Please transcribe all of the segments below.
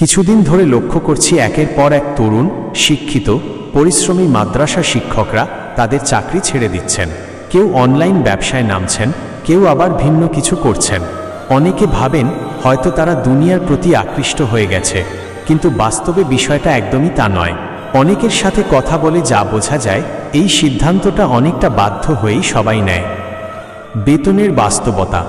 কিছুদিন ধরে লক্ষ্য করছি একের পর এক তরুণ, শিক্ষিত, পরিশ্রমী মাদ্রাসা শিক্ষকরা তাদের চাকরি ছেড়ে দিচ্ছেন। কেউ অনলাইন ব্যবসায় নামছেন, কেউ আবার ভিন্ন কিছু করছেন। অনেকে ভাবেন হয়তো তারা দুনিয়ার প্রতি আকৃষ্ট হয়ে গেছে, কিন্তু বাস্তবে বিষয়টা একদমই তা নয়। অনেকের সাথে কথা বলে যা বোঝা যায়, এই সিদ্ধান্তটা অনেকটা বাধ্য হয়েই সবাই নেয়। বেতনের বাস্তবতা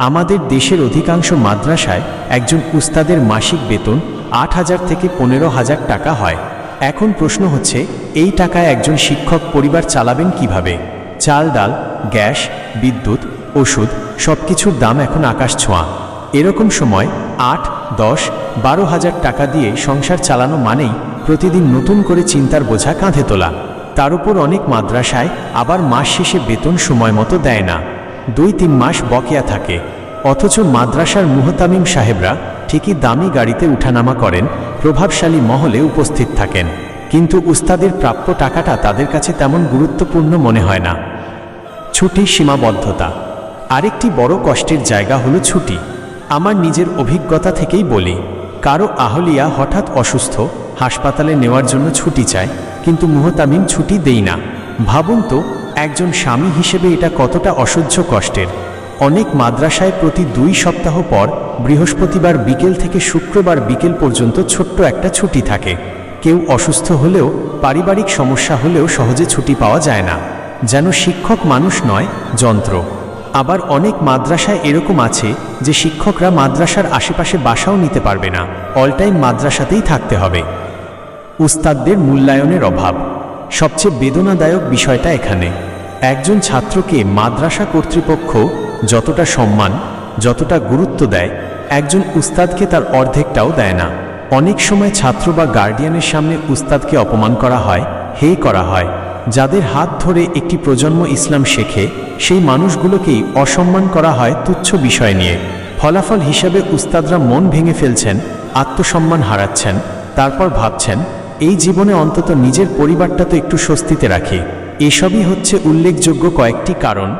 আমাদের দেশের অধিকাংশ মাদ্রাসায় একজন উস্তাদের মাসিক বেতন আট হাজার থেকে পনেরো হাজার টাকা হয়। এখন প্রশ্ন হচ্ছে, এই টাকায় একজন শিক্ষক পরিবার চালাবেন কীভাবে? চাল, ডাল, গ্যাস, বিদ্যুৎ, ওষুধ সব কিছুর দাম এখন আকাশ ছোঁয়া। এরকম সময় আট, দশ, বারো হাজার টাকা দিয়ে সংসার চালানো মানেই প্রতিদিন নতুন করে চিন্তার বোঝা কাঁধে তোলা। তার উপর অনেক মাদ্রাসায় আবার মাস শেষে বেতন সময় মতো দেয় না। দুই তিন মাস বকেয়া থাকে। অথচ মাদ্রাসার মুহতামিম সাহেবরা ঠিকই দামি গাড়িতে উঠানামা করেন, প্রভাবশালী মহলে উপস্থিত থাকেন। কিন্তু উস্তাদের প্রাপ্য টাকাটা তাদের কাছে তেমন গুরুত্বপূর্ণ মনে হয় না। ছুটির সীমাবদ্ধতা। আরেকটি বড় কষ্টের জায়গা হলো ছুটি। আমার নিজের অভিজ্ঞতা থেকেই বলি, কারও আহলিয়া হঠাৎ অসুস্থ, হাসপাতালে নেওয়ার জন্য ছুটি চায়, কিন্তু মুহতামিম ছুটি দেই না। ভাবুন তো একজন স্বামী হিসেবে এটা কতটা অসহ্য কষ্টের। অনেক মাদ্রাসায় প্রতি দুই সপ্তাহ পর বৃহস্পতিবার বিকেল থেকে শুক্রবার বিকেল পর্যন্ত ছোট্ট একটা ছুটি থাকে। কেউ অসুস্থ হলেও, পারিবারিক সমস্যা হলেও সহজে ছুটি পাওয়া যায় না। যেন শিক্ষক মানুষ নয়, যন্ত্র। আবার অনেক মাদ্রাসায় এরকম আছে যে শিক্ষকরা মাদ্রাসার আশেপাশে বাসাও নিতে পারবে না। অল টাইম মাদ্রাসাতেই থাকতে হবে। উস্তাদদের মূল্যায়নের অভাব। সবচেয়ে বেদনাদায়ক বিষয়টা এখানে। একজন ছাত্রকে মাদ্রাসা কর্তৃপক্ষ যতটা সম্মান, যতটা গুরুত্ব দেয়, একজন উস্তাদকে তার অর্ধেকটাও দেয় না। অনেক সময় ছাত্র বা গার্ডিয়ানের সামনে উস্তাদকে অপমান করা হয়, হে করা হয়। যাদের হাত ধরে একটি প্রজন্ম ইসলাম শেখে, সেই মানুষগুলোকেই অসম্মান করা হয় তুচ্ছ বিষয় নিয়ে। ফলাফল হিসাবে উস্তাদরা মন ভেঙে ফেলছেন, আত্মসম্মান হারাচ্ছেন, তারপর ভাবছেন, এই জীবনে অন্তত নিজের পরিবারটা তো একটু স্বস্তিতে রাখি। এসবই হচ্ছে উল্লেখযোগ্য কয়েকটি কারণ।